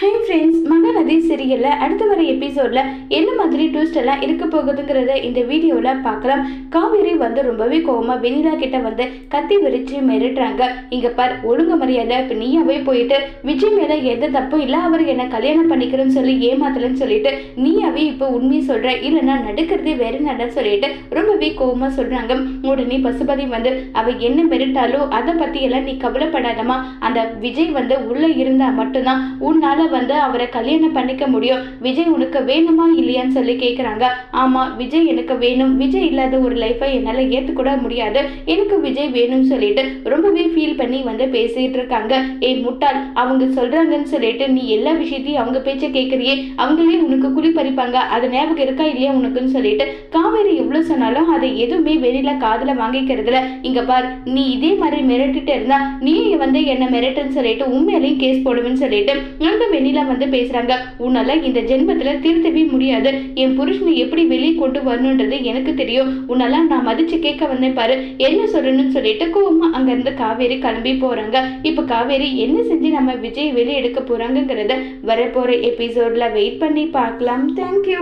Hi friends Mahanadi சீரியல்ல அடுத்து வர எபிசோட்ல என்ன மாதிரி ட்விஸ்ட் எல்லாம் இருக்க போகுதுங்கிறத இந்த வீடியோவில் பார்க்கலாம். காவேரி வந்து ரொம்பவே கோவமாக வெண்ணிலா கிட்ட வந்து கத்தி விரிச்சு மிரட்டுறாங்க. இங்கே பார் ஒழுங்கு மரியாதை இப்போ நீயாவே போயிட்டு விஜய் மேலே எந்த தப்பும் இல்லை அவர் என்ன கல்யாணம் பண்ணிக்கிறேன்னு சொல்லி ஏமாத்தலன்னு சொல்லிட்டு நீயாவே இப்போ உண்மையை சொல்கிற இல்லைன்னா நடுக்கிறதே வேற நட சொல்லிட்டு ரொம்பவே கோவமாக சொல்கிறாங்க உடனே பசுபதி வந்து அவள் என்ன மிரட்டாலோ அதை பற்றியெல்லாம் எல்லாம் நீ கவலைப்படாதமா அந்த விஜய் வந்து உள்ளே இருந்தால் மட்டும்தான் உன்னால வந்து அவரை கல்யாணம் பண்ணிக்க முடியும்? விஜய் உனக்கு வேணுமா இல்லையான்னு சொல்லி கேட்குறாங்க ஆமாம் விஜய் எனக்கு வேணும். விஜய் இல்லாத ஒரு லைஃப்பை என்னால் ஏற்றுக்கூட முடியாது. எனக்கு விஜய் வேணும்னு சொல்லிட்டு ரொம்பவே ஃபீல் பண்ணி வந்து பேசிட்டு இருக்காங்க. ஏய் முட்டாள் அவங்க சொல்கிறாங்கன்னு சொல்லிட்டு நீ எல்லா விஷயத்தையும் அவங்க பேச்சை கேட்குறியே அவங்களே உனக்கு குழி பறிப்பாங்க. அது ஞாபகம் இருக்கா இல்லையா உனக்குன்னு சொல்லிட்டு காவேரி எவ்வளோ சொன்னாலும் அதை எதுவுமே வெளியில காதில் வாங்கிக்கிறதுல. இங்க பார் நீ இதே மாதிரி மிரட்டிட்டு இருந்தா நீ வந்து என்ன மிரட்டுன்னு சொல்லிட்டு உண்மையிலையும் கேஸ் போடுவேன்னு சொல்லிட்டு வெண்ணிலா வந்து பேசுறாங்க. உன்னால இந்த ஜென்மத்துல திருத்தவே முடியாது. என் புருஷனை எப்படி வெளியே கொண்டு வரணுன்றது எனக்கு தெரியும். உன்னால நான் மதிச்சு கேட்க வந்தேன் பாரு. என்ன சொல்லணும்னு சொல்லிட்டு கோவமா அங்க இருந்து காவேரி கிளம்பி போறாங்க. இப்ப காவேரி என்ன செஞ்சு நம்ம விஜய் வெளியே எடுக்க போறாங்கிறத வரப்போற எபிசோட்ல வெயிட் பண்ணி பார்க்கலாம். தேங்க்யூ